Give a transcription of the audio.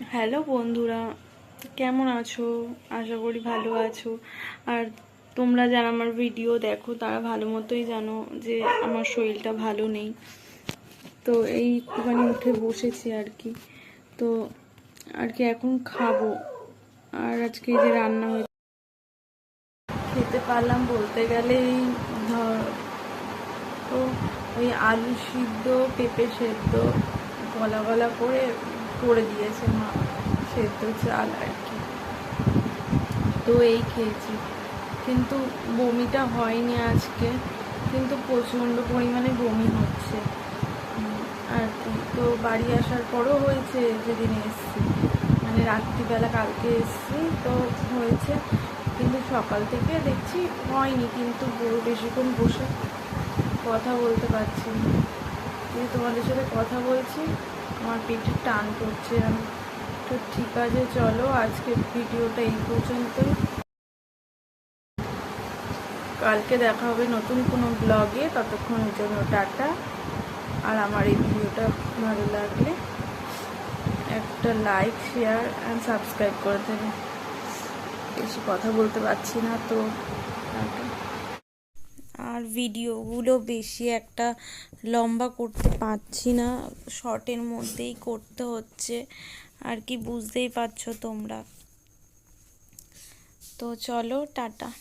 Hello বন্ধুরা, কেমন আছো? আশা করি ভালো আছো। আর তোমরা যারা আমার ভিডিও দেখো, তারা ভালো মতোই জানো যে আমার শরীরটা ভালো নেই। তো এই একটুখানি উঠে বসেছি আর কি। তো আর কি এখন খাব। আর আজকে যে রান্না হয়েছে খেতে পারলাম বলতে গেলে এই ধর, তো ওই আলু সিদ্ধ, পেঁপে সেদ্ধ, গলা গলা করে করে দিয়েছে মা। সেদ্ধ চাল আর কি। তো এই খেয়েছি। কিন্তু বমিটা হয়নি আজকে। কিন্তু প্রচণ্ড পরিমাণে বমি হচ্ছে। আর কি। তো বাড়ি আসার পরও হয়েছে যেদিন এসছি। মানে রাত্রিবেলা কালকে এসছি তো হয়েছে। কিন্তু সকাল থেকে দেখছি হয়নি। কিন্তু বেশিক্ষণ বসে কথা বলতে পারছি না। কিন্তু তোমাদের সাথে কথা বলছি। আমার পেটে টান করছে তো ঠিক আছে, চলো আজকে ভিডিওটা এই পর্যন্তই। কালকে দেখা হবে নতুন কোনো ব্লগে। ততক্ষণের জন্য টাটা। আর আমার এই ভিডিওটা ভালো লাগলে একটা লাইক শেয়ার অ্যান্ড সাবস্ক্রাইব করে দেবে। বেশি কথা বলতে পারছি না তো। আর ভিডিওগুলো বেশি একটা লম্বা করতে পারছি না। শর্টের মধ্যেই করতে হচ্ছে। আর কি বুঝতেই পারছ তোমরা। তো চলো, টাটা।